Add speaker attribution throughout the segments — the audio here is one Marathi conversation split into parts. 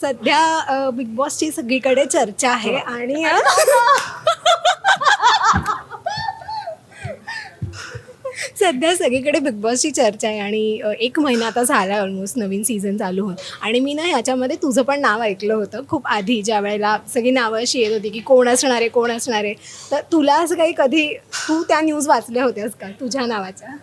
Speaker 1: सध्या बिग बॉसची सगळीकडे चर्चा आहे आणि अ, सध्या सगळीकडे बिग बॉसची चर्चा आहे आणि एक महिना आता झाला ऑलमोस्ट नवीन सीझन चालू होऊन. आणि मी ना ह्याच्यामध्ये तुझं पण नाव ऐकलं होतं खूप आधी ज्या वेळेला सगळी नावं अशी येत होती की कोण असणार आहे कोण असणार आहे. तर तुला असं काही कधी तू त्या न्यूज वाचल्या होत्यास का तुझ्या नावाच्या?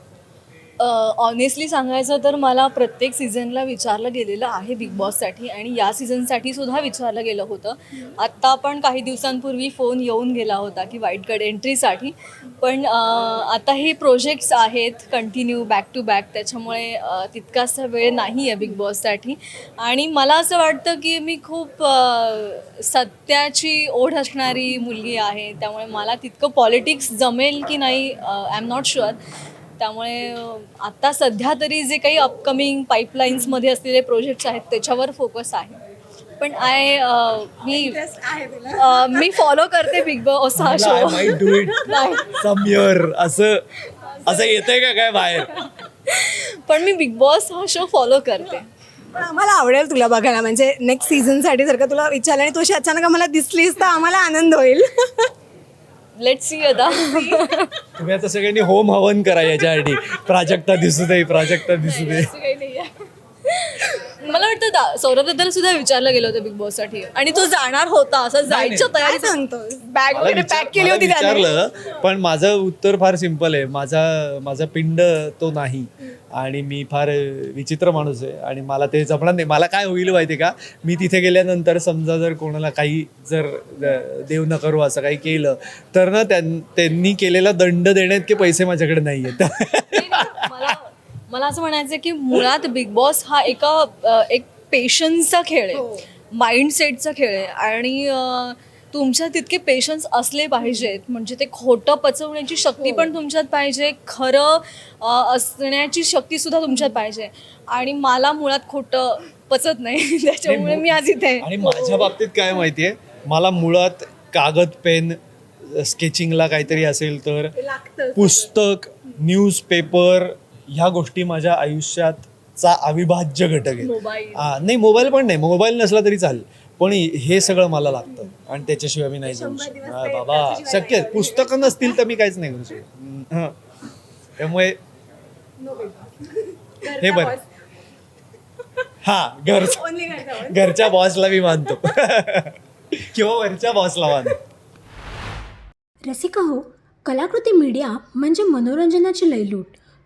Speaker 2: ऑनेस्टली सांगायचं तर मला प्रत्येक सीझनला विचारलं गेलेलं आहे बिग बॉससाठी आणि या सीझनसाठी सुद्धा विचारलं गेलं होतं. आत्ता पण काही दिवसांपूर्वी फोन येऊन गेला होता की वाईटकडे एंट्रीसाठी पण आता हे प्रोजेक्ट्स आहेत कंटिन्यू बॅक टू बॅक त्याच्यामुळे तितकासा वेळ नाही आहे बिग बॉससाठी आणि मला असं वाटतं की मी खूप सत्याची ओढ असणारी मुलगी आहे. त्यामुळे मला तितकं पॉलिटिक्स जमेल की नाही आय एम नॉट शुअर त्यामुळे अं, आता सध्या तरी जे काही अपकमिंग पाईपलाईन्समध्ये असलेले प्रोजेक्ट्स आहेत त्याच्यावर फोकस आहे. पण आय मी मी फॉलो करते बिग बॉस हा show
Speaker 3: do it some year असं असं येतंय का काय बाहेर?
Speaker 2: पण मी बिग बॉस हा शो फॉलो करते.
Speaker 1: पण आम्हाला आवडेल तुला बघायला. म्हणजे नेक्स्ट सीझनसाठी जर का तुला विचारलं आणि तू अशी अचानक आम्हाला दिसलीस तर आम्हाला आनंद होईल.
Speaker 2: लेट सी आता.
Speaker 3: तुम्ही आता सगळ्यांनी होम हवन करा याच्यासाठी. प्राजक्ता दिसू दे प्राजक्ता दिसू दे.
Speaker 2: काही नाही. मला वाटतं दा- सौरभ दादाला सुद्धा विचारलं गेलं होतं बिग बॉससाठी. आणि तो जाणार होता असं जायच्या
Speaker 1: काय
Speaker 2: तयारी
Speaker 1: सांगतोस
Speaker 2: बॅग
Speaker 3: मला
Speaker 2: वगैरे
Speaker 3: विचार-
Speaker 2: पॅक केली
Speaker 3: मला
Speaker 2: होती त्याने.
Speaker 3: विचारलं पण माझं उत्तर फार सिंपल आहे. माझा माझा पिंड तो नाही. आणि मी फार विचित्र माणूस आहे. आणि मला ते जमणार नाही. मला काय होईल माहिती का? मी तिथे गेल्यानंतर समजा जर कोणाला काही जर देव न करू असं काही केलं तर ना त्यां- त्यांनी केलेला दंड देण्यात पैसे माझ्याकडे नाही आहेत
Speaker 2: मला असं म्हणायचं की मुळात बिग बॉस हा एका एक पेशन्सचा खेळ आहे. माइंडसेटचा खेळ आहे. आणि अ, तुमच्यात तितके पेशन्स असले पाहिजेत. म्हणजे ते खोटं पचवण्याची शक्ती पण तुमच्यात पाहिजे. खरं असण्याची शक्ती सुद्धा तुमच्यात पाहिजे. आणि मला मुळात खोटं पचत नाही. त्याच्यामुळे मी आज इथे आहे.
Speaker 3: आणि माझ्या बाबतीत काय माहितीये? मला मुळात कागद पेन स्केचिंगला काहीतरी असेल तर पुस्तक न्यूजपेपर ह्या गोष्टी माझ्या आयुष्याचा अविभाज्य घटक आहे
Speaker 2: मोबाईल.
Speaker 3: हा नाही मोबाईल पण नाही. मोबाईल नसला तरी चालेल. पण हे सगळं मला लागतं. आणि त्याच्याशिवाय मी नाही जाऊ शकत. हा, बाबा शक्य आहे. पुस्तकं नसतील तर मी काहीच नाही करू शकत. हं. त्यामुळे हे बरं. हा घर घरच्या बॉसला मी मानतो. किंवा वरच्या बॉसला मानतो.
Speaker 4: रसिका हो कलाकृती मीडिया म्हणजे मनोरंजनाची लयलूट.